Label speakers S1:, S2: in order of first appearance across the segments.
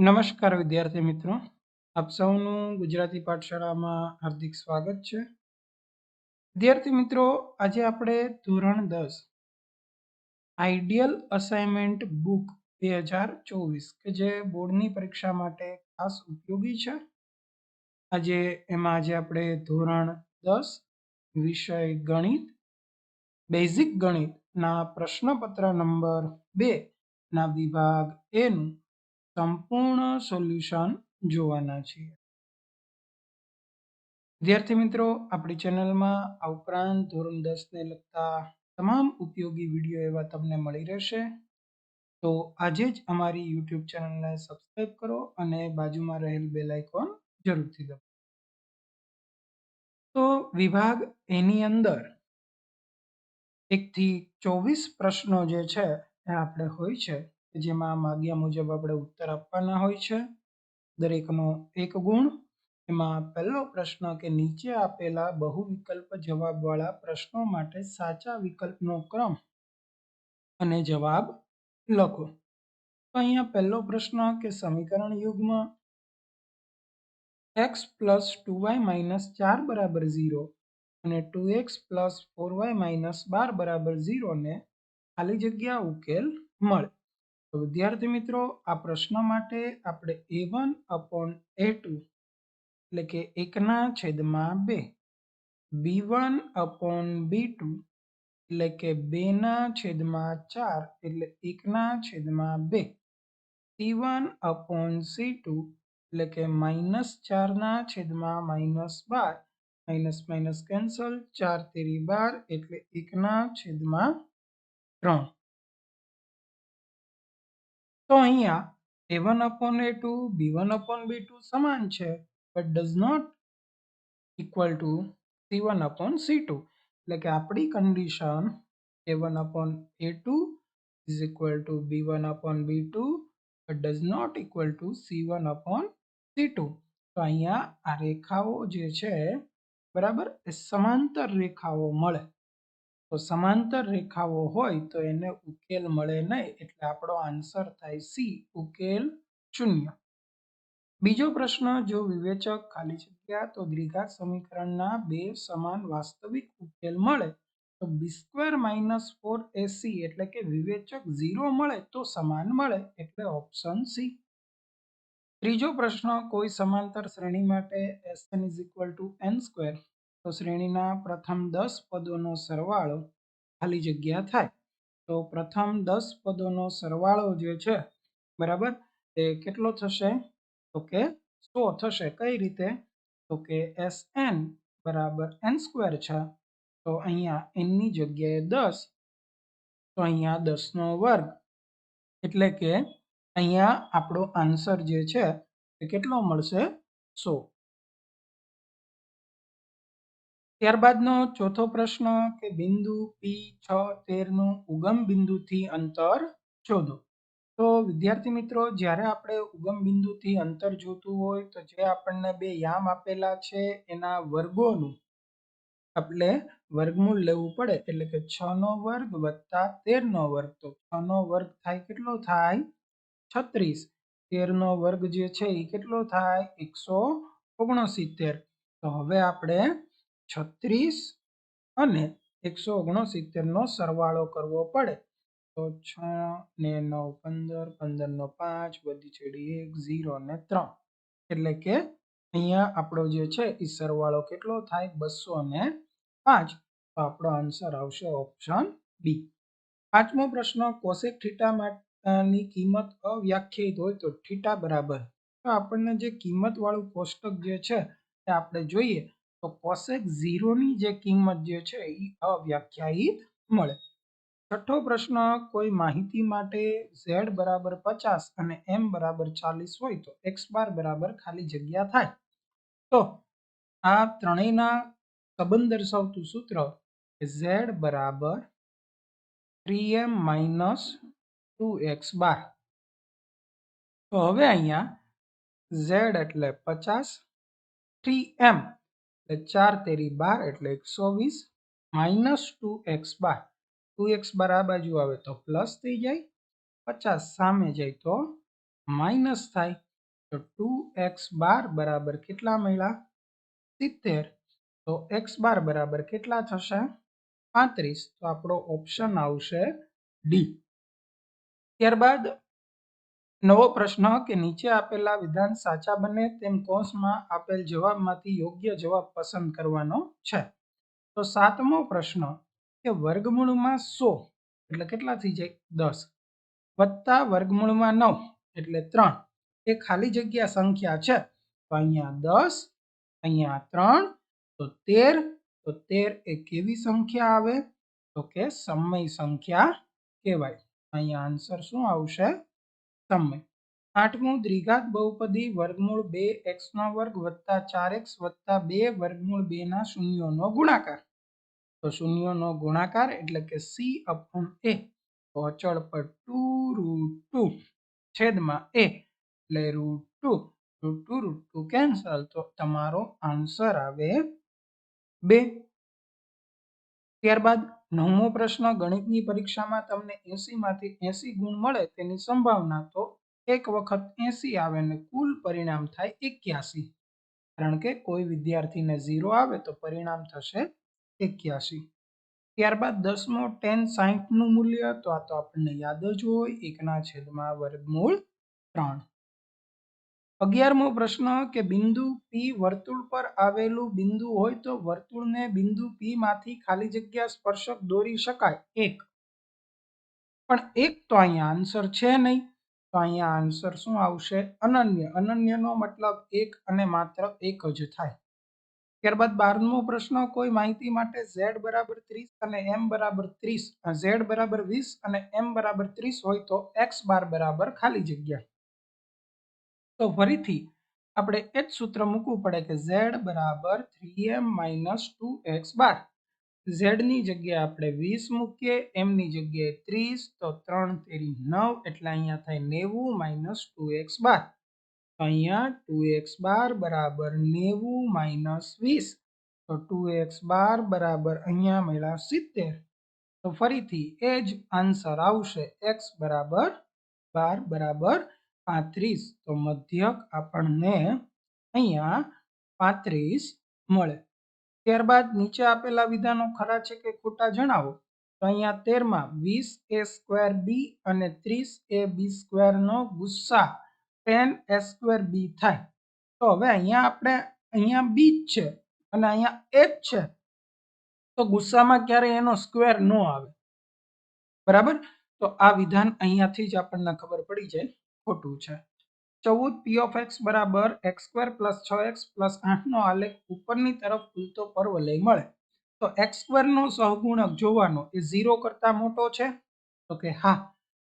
S1: નમસ્કાર વિદ્યાર્થી મિત્રો. આપ સૌનું ગુજરાતી પાઠશાળામાં હાર્દિક સ્વાગત છે. વિદ્યાર્થી મિત્રો, આજે આપણે ધોરણ દસ આઈડિયલ અસાઇનમેન્ટ બુક બે હજાર ચોવીસ, કે જે બોર્ડની પરીક્ષા માટે ખાસ ઉપયોગી છે. આજે એમાં આજે આપણે ધોરણ દસ, વિષય ગણિત, બેઝિક ગણિતના પ્રશ્નપત્ર નંબર બે ના વિભાગ એનું સંપૂર્ણ સોલ્યુશન જોવાના છીએ. વિદ્યાર્થી મિત્રો, આપણી ચેનલમાં આ ઉપરાંત ધોરણ દસને લગતા તમામ ઉપયોગી વીડિયો એવા તમને મળી રહેશે. તો આજે જ અમારી યુટ્યુબ ચેનલને સબસ્ક્રાઈબ કરો અને બાજુમાં રહેલ બેલ આઇકોન જરૂરથી દબાવો. તો વિભાગ એની અંદર એકથી ચોવીસ પ્રશ્નો જે છે, એ આપણે હોય છે. જેમાં માગ્યા મુજબ આપણે ઉત્તર આપવાના હોય છે. દરેકનો એક ગુણ. એમાં પહેલો પ્રશ્ન કે નીચે આપેલા બહુ વિકલ્પ જવાબવાળા પ્રશ્નો માટે સાચા વિકલ્પનો ક્રમ અને જવાબ લખો. તો અહીંયા પહેલો પ્રશ્ન કે સમીકરણ યુગમાં X plus two Y minus ચાર બરાબર ઝીરો અને two X plus four Y minus બાર બરાબર ઝીરોને ખાલી જગ્યા ઉકેલ મળે. વિદ્યાર્થી મિત્રો, આ પ્રશ્ન માટે આપણે A one upon A two એટલે કે એકના છેદમાં બે B one upon B two એટલે કે બેના છેદમાં ચાર એટલે એકના છેદમાં બે C one upon C two એટલે કે માઇનસ ચારના છેદમાં માઇનસ બાર, માઇનસ માઇનસ કેન્સલ, ચાર તેરી બાર એટલે એકના છેદમાં ત્રણ. તો અહીંયા A one upon A two B one upon B two સમાન છે but does not equal to C one upon C two એટલે કે આપણી condition A one upon A two is equal to B one upon B two but does not equal to C one upon C two તો અહીંયા આ રેખાઓ જે છે, બરાબર? એ સમાંતર રેખાઓ મળે. તો સમાંતર રેખાઓ હોય તો એને ઉકેલ મળે નહીં, એટલે આપણો આન્સર થાય સી ઉકેલ શૂન્ય. બીજો પ્રશ્ન, જો વિવેચક ખાલી જગ્યા તો દ્વિઘાત સમીકરણના બે સમાન વાસ્તવિક ઉકેલ મળે, તો B square minus four A C એટલે કે વિવેચક ઝીરો મળે તો સમાન મળે, એટલે ઓપ્શન સી ત્રીજો પ્રશ્ન, કોઈ સમાંતર શ્રેણી માટે S N is equal to N square તો શ્રેણીના પ્રથમ દસ પદોનો સરવાળો ખાલી જગ્યા થાય. તો પ્રથમ દસ પદોનો સરવાળો જે છે, બરાબર એ કેટલો થશે? તો કે સો થશે. કઈ રીતે? તો કે એસ એન બરાબર એન સ્ક્વેર છે. તો અહીંયા એનની જગ્યાએ દસ, તો અહીંયા દસનો વર્ગ. એટલે કે અહીંયા આપણો આન્સર જે છે એ કેટલો મળશે? સો. ત્યારબાદનો ચોથો પ્રશ્ન કે બિંદુ પી છ તેરનું ઉગમ બિંદુથી અંતર શોધો. તો વિદ્યાર્થી મિત્રો, જ્યારે આપણે ઉગમ બિંદુથી અંતર જોતું હોય તો જે આપણને બે યામ આપેલા છે એના વર્ગોનું આપણે વર્ગમૂળ લેવું પડે, એટલે કે છ નો વર્ગ વત્તા તેર નો વર્ગ. તો છ નો વર્ગ થાય કેટલો થાય? છત્રીસ. તેર નો વર્ગ જે છે એ કેટલો થાય? એકસો ઓગણસિત્તેર. તો હવે આપણે છત્રીસ અને એકસો ઓગણસિત્તેરનો સરવાળો કરવો પડે. તો છ ને નવ પંદર, પંદરનો પાંચ, બધી છેડી એક, ઝીરો ને ત્રણ. એટલે કે અહીંયા આપણો જે છે એ સરવાળો કેટલો થાય? બસો ને પાંચ. તો આપણો આન્સર આવશે ઓપ્શન બી. પાંચમો પ્રશ્ન, કોસેક થીટા માટેની કિંમત અવ્યાખ્યાયિત હોય તો થીટા બરાબર. તો આપણને જે કિંમત વાળું કોષ્ટક જે છે એ આપણે જોઈએ. તો કોસેક ઝીરોની જે કિંમત જે છે એ અવ્યાખ્યાયિત મળે. છઠ્ઠો પ્રશ્ન, કોઈ માહિતી માટે ઝેડ બરાબર પચાસ અને એમ બરાબર ચાલીસ હોય તો એક્સ બાર બરાબર ખાલી જગ્યા થાય. તો આ ત્રણેયના સંબંધ દર્શાવતું સૂત્ર ઝેડ બરાબર three M minus two X bar. તો હવે અહીંયા ઝેડ એટલે પચાસ થ્રી એમ એટલે ચાર તેરી બાર એટલે એકસો વીસ minus two X bar. Two X bar આ બાજુ આવે તો પ્લસ થઈ જાય. પચાસ સામે જાય તો માઇનસ થાય. તો ટુ એક્સ બાર બરાબર કેટલા મળ્યા? સિત્તેર. તો એક્સ બાર બરાબર કેટલા થશે? પાંત્રીસ. તો આપણો ઓપ્શન આવશે ડી. ત્યારબાદ નવો પ્રશ્ન કે નીચે આપેલા વિધાન સાચા બને તેમ કૌંસમાં આપેલ જવાબમાંથી યોગ્ય જવાબ પસંદ કરવાનો છે. તો સાતમો પ્રશ્ન કે વર્ગમૂળમાં સો એટલે કેટલા થઈ જાય? દસ. વત્તા વર્ગમૂળમાં નવ એટલે ત્રણ. એ ખાલી જગ્યા સંખ્યા છે. તો અહીંયા દસ, અહીંયા ત્રણ, તો તેર તો તેર એ કેવી સંખ્યા આવે? તો કે સમય સંખ્યા કહેવાય. અહીંયા આન્સર શું આવશે? સમય આઠમું દ્વિઘાત બહુપદી વર્ગમૂળ બે એક્સનો વર્ગ વત્તા ચાર એક્સ વત્તા બે વર્ગમૂળ બેના શૂન્યોનો ગુણાકાર. તો શૂન્યોનો ગુણાકાર એટલે કે સી અપોન એ તો અચળ પર ટુ રૂટ ટુ છેદમાં એ એટલે root two. Root two root two cancel. તો તમારો આન્સર આવે બે. ત્યારબાદ નવમો પ્રશ્ન, ગણિતની પરીક્ષામાં તમને એસીમાંથી એસી ગુણ મળે તેની સંભાવના તો એક વખત એસી આવે ને કુલ પરિણામ થાય એક્યાસી. કારણ કે કોઈ વિદ્યાર્થીને ઝીરો આવે તો પરિણામ થશે એક્યાસી. ત્યારબાદ દસમો, ટેન સાહીઠનું મૂલ્ય, તો આ તો આપણને યાદ જ હોય, એકના છેદમાં વર્ગમૂળ ત્રણ. અગિયારમો પ્રશ્ન કે બિંદુ પી વર્તુળ પર આવેલું બિંદુ હોય તો વર્તુળને બિંદુ પી માંથી ખાલી જગ્યા સ્પર્શક દોરી શકાય. એક. પણ એક તો અહીંયા આન્સર છે નહીં. તો અહીંયા આન્સર શું આવશે? અનન્ય. અનન્યનો મતલબ એક અને માત્ર એક જ થાય. ત્યારબાદ બારમો પ્રશ્ન, કોઈ માહિતી માટે ઝેડ બરાબર ત્રીસ અને એમ બરાબર ત્રીસ. ઝેડ બરાબર વીસ અને એમ બરાબર ત્રીસ હોય તો એક્સ બાર બરાબર ખાલી જગ્યા. તો ફરીથી આપણે એ જ સૂત્ર મૂકવું પડે કે ઝેડ બરાબર three M minus two X bar. ઝેડની જગ્યાએ આપણે વીસ મૂકીએ એમની જગ્યાએ ત્રીસ, તો ત્રણ તેરી નવ, એટલે અહીંયા થાય નેવું માઇનસ ટુ એક્સ બાર. અહીંયા ટુ એક્સ બાર બરાબર નેવું માઇનસ વીસ. તો ટુ એક્સ બાર બરાબર અહીંયા મળ્યા સિત્તેર. તો ફરીથી એ જ આન્સર આવશે, એક્સ બરાબર બાર બરાબર પાંત્રીસ, તો મધ્યક આપણને અહીંયા પાંત્રીસ મળે. ત્યારબાદ નીચે આપેલા વિધાનો ખરા છે કે ખોટા જણાવો? તો અહીંયા તેરમાં વીસ એ સ્ક્વેર બી અને ત્રીસ એ બી સ્ક્વેરનો ગુસ્સા ટેન એ સ્ક્વેર બી થાય. તો હવે અહીંયા આપણે, અહીંયા બી જ છે અને અહીંયા એ જ છે. તો ગુસ્સામાં ક્યારેય એનો સ્ક્વેર ન આવે? બરાબર? તો આ વિધાન અહીંયાથી જ આપણને ખબર પડી જાય. ખોટું છે. ચૌદ પી ઓફ એક્સ બરાબર એક્સ સ્ક્વેર પ્લસ છ એક્સ પ્લસ આઠનો આલેખ ઉપરની તરફ ખુલતો પર્વલય મળે. તો એક્સ સ્ક્વેરનો સહગુણક જોવાનો એ ઝીરો કરતાં મોટો છે? તો કે હા.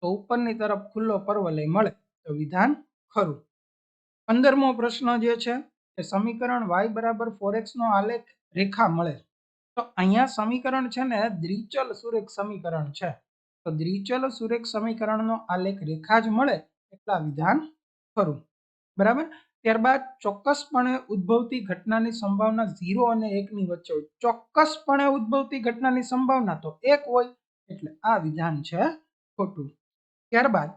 S1: તો ઉપરની તરફ ખુલ્લો પરવલય મળે. તો વિધાન ખરું. પંદરમો પ્રશ્ન જે છે એ સમીકરણ વાય બરાબર ફોર એક્સનો આલેખ રેખા મળે. તો અહીંયા સમીકરણ છે ને દ્વિચલ સુરેખ સમીકરણ છે. તો દ્વિચલ સુરેખ સમીકરણનો આલેખ રેખા જ મળે. એટલા વિધાન ખરું. બરાબર? ત્યારબાદ ચોક્કસપણે ઉદ્ભવતી ઘટનાની સંભાવના ઝીરો અને એકની વચ્ચે હોય. ચોક્કસપણે ઉદ્ભવતી ઘટનાની સંભાવના તો એક હોય એટલે આ વિધાન છે ખોટું. ત્યારબાદ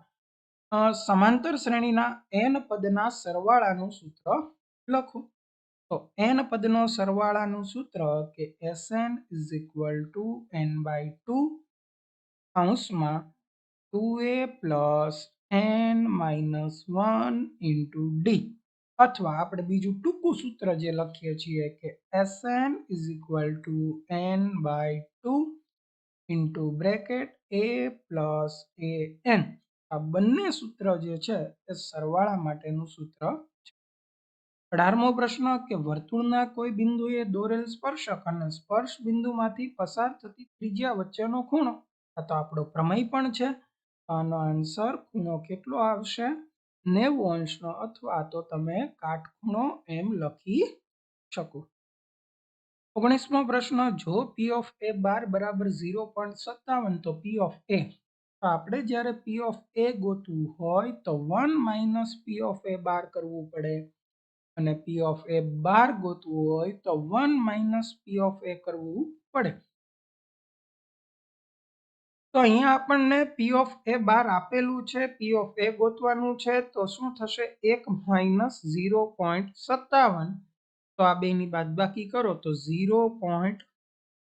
S1: સમાંતર શ્રેણીના એન પદના સરવાળાનું સૂત્ર લખો. તો એન પદનો સરવાળાનું સૂત્ર કે S N is equal to N by two અંશમાં two A plus N minus one into D. અથવા આપણે બીજું ટૂંકું સૂત્ર જે લખીએ છીએ કે S N is equal to N by two into bracket A plus A N. આ બંને સૂત્ર જે છે એ સરવાળા માટેનું સૂત્ર છે. અઢારમો પ્રશ્ન કે વર્તુળના કોઈ બિંદુએ દોરેલ સ્પર્શક અને સ્પર્શ બિંદુમાંથી પસાર થતી ત્રિજ્યા વચ્ચેનો ખૂણો. આ તો આપણો પ્રમેય પણ છે. આનો આન્સર ખૂણો કેટલો આવશે? નેવું અંશનો અથવા તો તમે કાટખૂણો એમ લખી શકો. ઓગણીસમો પ્રશ્ન, જો પી ઓફ એ બાર બરાબર ઝીરો પોઈન્ટ સત્તાવન, તો પી ઓફ એ તો આપણે જ્યારે પી ઓફ એ ગોતવું હોય, તો one minus P of A bar કરવું પડે. અને પી ઓફ એ બાર ગોતવું હોય, તો one minus P of A કરવું પડે. તો અહીંયા આપણને પી ઓફ એ બાર આપેલું છે. પી ઓફ એ ગોતવાનું છે તો શું થશે? એક માઇનસ ઝીરો પોઈન્ટ સત્તાવન. તો આ બેની બાદબાકી કરો તો ઝીરો પોઈન્ટ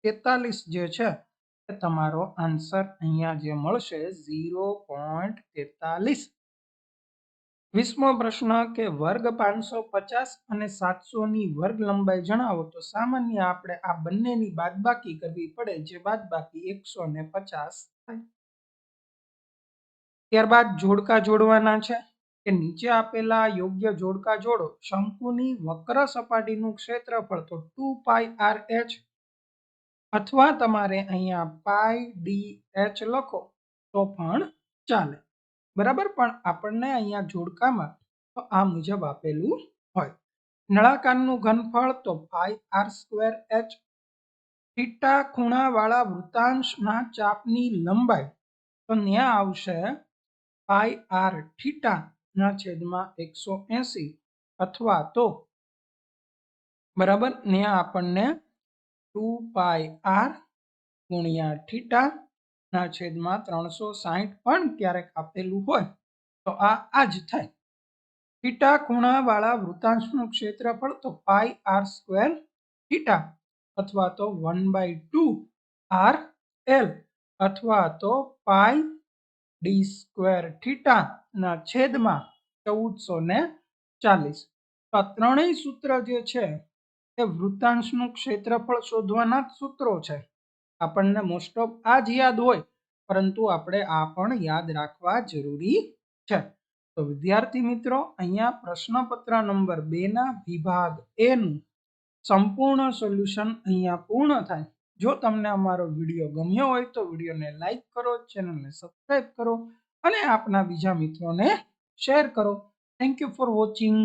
S1: તેતાલીસ જે છે તમારો આન્સર અહીંયા જે મળશે ઝીરો પોઈન્ટ તેતાલીસ. વીસમો પ્રશ્ન કે વર્ગ પાંચસો પચાસ અને સાતસોની વર્ગ લંબાઈ જણાવો તો સામાન્ય આપણે આ બંનેની બાદબાકી કરવી પડે જે બાદબાકી એકસો ને પચાસ થાય. ત્યારબાદ જોડકા જોડવાના છે કે નીચે આપેલા યોગ્ય જોડકા જોડો. શંકુની વક્ર સપાટીનું ક્ષેત્રફળ તો ટુ પાઈ આર એચ અથવા તમારે અહીંયા પાઈ ડી એચ લખો તો પણ ચાલે. બરાબર? પણ આપણને અહીંયા જોડકામાં તો આ મુજબ આપેલું હોય. નળાકારનું ઘનફળ તો pi R square H theta ખૂણાવાળા વૃતાંશના ચાપની લંબાઈ તો ત્યાં આવશે પાઈ આર થીટાના છેદમાં એકસો એસી અથવા તો બરાબર? ત્યાં આપણને ટુ પાઈ આર ગુણ્યા થીટા ના છેદમાં ત્રણસો સાહીઠ પણ ક્યારેક આપેલું હોય, તો આ આ જ થાય. થીટા ખૂણાવાળા વૃતાંશનું ક્ષેત્રફળ તો પાઈ આર સ્ક્વેર થીટા અથવા તો one by two R L અથવા તો પાઈ ડી સ્ક્વેર થીટા ના છેદમાં ચૌદસો ને ચાલીસ. આ ત્રણેય સૂત્ર જે છે, એ વૃતાંશનું ક્ષેત્રફળ શોધવાના જ સૂત્રો છે. આપણને મોસ્ટ ઓફ આ જ યાદ હોય, પરંતુ આપણે આ પણ યાદ રાખવા જરૂરી છે. તો વિદ્યાર્થી મિત્રો, અહીંયા પ્રશ્નપત્ર નંબર બે ના વિભાગ એ નું સંપૂર્ણ સોલ્યુશન અહીંયા પૂર્ણ થાય. જો તમને અમારો વીડિયો ગમ્યો હોય તો વિડીયોને લાઈક કરો, ચેનલને સબસ્ક્રાઈબ કરો અને આપના બીજા મિત્રોને શેર કરો. Thank you for watching